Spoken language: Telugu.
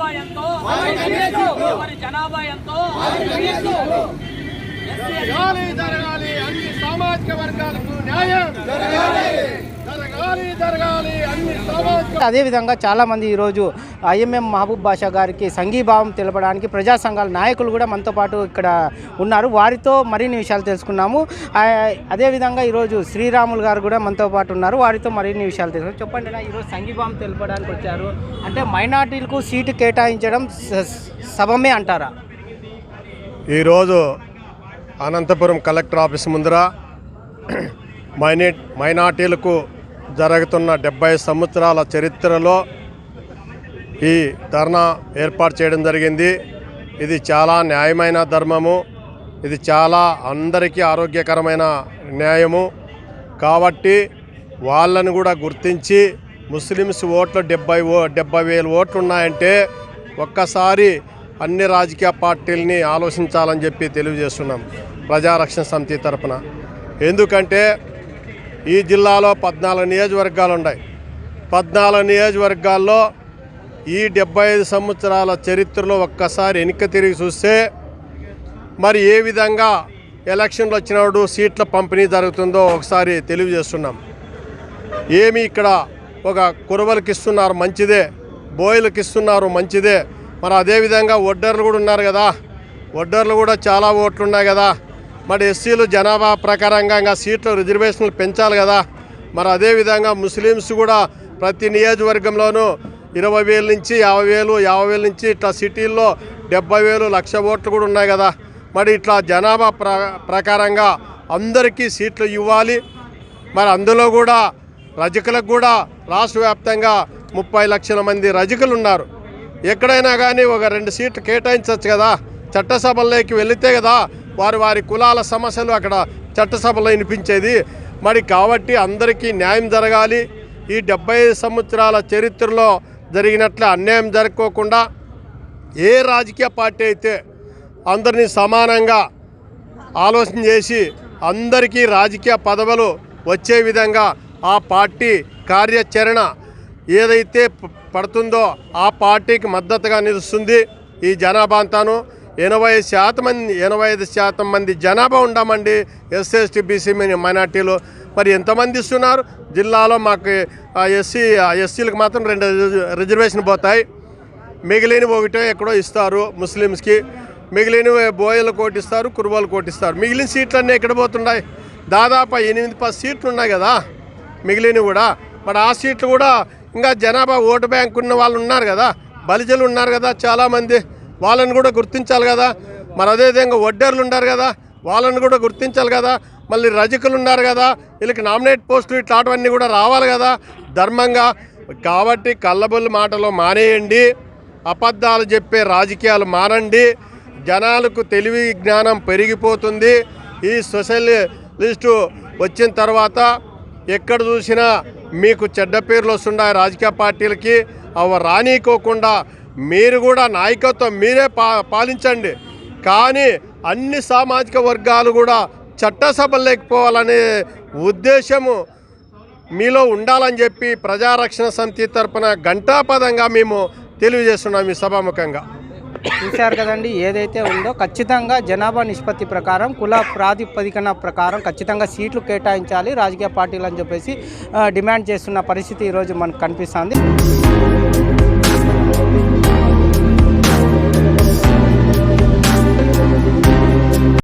జనాభా ఎంతో ఎవరి జనాభా ఎంతో ఎస్సీ జరగాలి అన్ని సామాజిక వర్గాలకు. అదేవిధంగా చాలామంది ఈరోజు ఐఎంఎం మహబూబ్ బాషా గారికి సంఘీభావం తెలపడానికి ప్రజా సంఘాల నాయకులు కూడా మనతో పాటు ఇక్కడ ఉన్నారు. వారితో మరిన్ని విషయాలు తెలుసుకున్నాము. అదేవిధంగా ఈరోజు శ్రీరాములు గారు కూడా మనతో పాటు ఉన్నారు. వారితో మరిన్ని విషయాలు తెలుసు చెప్పండి ఈరోజు సంఘీభావం తెలపడానికి వచ్చారు. అంటే మైనార్టీలకు సీటు కేటాయించడం స- అంటారా? ఈరోజు అనంతపురం కలెక్టర్ ఆఫీస్ ముందర మైనే మైనార్టీలకు జరుగుతున్న డెబ్బై సంవత్సరాల చరిత్రలో ఈ ధర్నా ఏర్పాటు చేయడం జరిగింది. ఇది చాలా న్యాయమైన ధర్మము. ఇది చాలా అందరికీ ఆరోగ్యకరమైన న్యాయము. కాబట్టి వాళ్ళని కూడా గుర్తించి ముస్లిమ్స్ ఓట్లు డెబ్బై ఓ డెబ్బై వేలు ఓట్లు ఉన్నాయంటే ఒక్కసారి అన్ని రాజకీయ పార్టీలని ఆలోచించాలని చెప్పి తెలియజేస్తున్నాం ప్రజారక్షణ సమితి తరఫున ఎందుకంటే ఈ జిల్లాలో పద్నాలుగు నియోజకవర్గాలు ఉన్నాయి. పద్నాలుగు నియోజకవర్గాల్లో ఈ డెబ్బై ఐదు సంవత్సరాల చరిత్రలో ఒక్కసారి వెనక్కి తిరిగి చూస్తే మరి ఏ విధంగా ఎలక్షన్లు వచ్చినప్పుడు సీట్ల పంపిణీ జరుగుతుందో ఒకసారి తెలియజేస్తున్నాం. ఏమి ఇక్కడ ఒక కురవలకి ఇస్తున్నారు మంచిదే బోయిలకి ఇస్తున్నారు మంచిదే. మరి అదేవిధంగా ఒడ్డర్లు కూడా ఉన్నారు కదా. ఒడ్డర్లు కూడా చాలా ఓట్లున్నాయి కదా. మరి ఎస్సీలు జనాభా ప్రకారంగా ఇంకా సీట్లు రిజర్వేషన్లు పెంచాలి కదా. మరి అదేవిధంగా ముస్లిమ్స్ కూడా ప్రతి నియోజకవర్గంలోనూ ఇరవై వేల నుంచి యాభై వేలు యాభై వేల నుంచి ఇట్లా సిటీల్లో డెబ్బై వేలు లక్ష ఓట్లు కూడా ఉన్నాయి కదా. మరి ఇట్లా జనాభా ప్ర ప్రకారంగా అందరికీ సీట్లు ఇవ్వాలి. మరి అందులో కూడా రజకులకు కూడా రాష్ట్ర వ్యాప్తంగా ముప్పై లక్షల మంది రజకులు ఉన్నారు. ఎక్కడైనా కానీ ఒక రెండు సీట్లు కేటాయించవచ్చు కదా. చట్టసభల్లోకి వెళితే కదా వారి వారి కులాల సమస్యలు అక్కడ చట్టసభలో వినిపించేది. మరి కాబట్టి అందరికీ న్యాయం జరగాలి. ఈ డెబ్బై సంవత్సరాల చరిత్రలో జరిగినట్లు అన్యాయం జరగకోకుండా ఏ రాజకీయ పార్టీ అయితే అందరినీ సమానంగా ఆలోచన చేసి అందరికీ రాజకీయ పదవులు వచ్చే విధంగా ఆ పార్టీ కార్యాచరణ ఏదైతే పడుతుందో ఆ పార్టీకి మద్దతుగా నిలుస్తుంది. ఈ జనాభా అంతాను. ఎనభై శాతం మంది ఎనభై ఐదు శాతం మంది జనాభా ఉండమండి ఎస్ఎస్టీ బీసీ మైనార్టీలు. మరి ఎంతమంది ఇస్తున్నారు? జిల్లాలో మాకు ఎస్సీ ఎస్సీలకు మాత్రం రెండు రిజ- రిజర్వేషన్ పోతాయి. మిగిలిన ఒకటే ఎక్కడో ఇస్తారు ముస్లిమ్స్కి. మిగిలిన బోయలు కోటిస్తారు కురుబలు కోటిస్తారు మిగిలిన సీట్లన్నీ ఎక్కడ పోతున్నాయి? దాదాపు ఎనిమిది పది సీట్లు ఉన్నాయి కదా? మిగిలినవి కూడా. మరి ఆ సీట్లు కూడా ఇంకా జనాభా ఓటు బ్యాంక్ ఉన్న వాళ్ళు ఉన్నారు కదా? బలిజలు ఉన్నారు కదా చాలామంది. వాళ్ళని కూడా గుర్తించాలి కదా. మరి అదేవిధంగా వడ్డర్లు ఉన్నారు కదా వాళ్ళని కూడా గుర్తించాలి కదా. మళ్ళీ రజకులు ఉన్నారు కదా వీళ్ళకి నామినేట్ పోస్టులు ఇట్లాంటివన్నీ కూడా రావాలి కదా. ధర్మంగా కాబట్టి కళ్ళబొల్లి మాటలు మానేయండి అబద్ధాలు చెప్పే రాజకీయాలు మానండి జనాలకు తెలివి జ్ఞానం పెరిగిపోతుంది. ఈ సోషలిస్టు వచ్చిన తర్వాత ఎక్కడ చూసినా మీకు చెడ్డ పేర్లు వస్తున్నాయి రాజకీయ పార్టీలకి. అవి రానీకోకుండా మీరు కూడా నాయకత్వం మీరే పా పాలించండి. కానీ అన్ని సామాజిక వర్గాలు కూడా చట్టసభలు లేకపోవాలనే ఉద్దేశము మీలో ఉండాలని చెప్పి ప్రజారక్షణ సమితి తరపున ఘంటాపదంగా మేము తెలియజేస్తున్నాం ఈ సభాముఖంగా. చూశారు కదండి ఏదైతే ఉందో ఖచ్చితంగా జనాభా నిష్పత్తి ప్రకారం కుల ప్రాతిపదికన ప్రకారం ఖచ్చితంగా సీట్లు కేటాయించాలి. రాజకీయ పార్టీలు అని చెప్పేసి డిమాండ్ చేస్తున్న పరిస్థితి ఈరోజు మనకు కనిపిస్తుంది.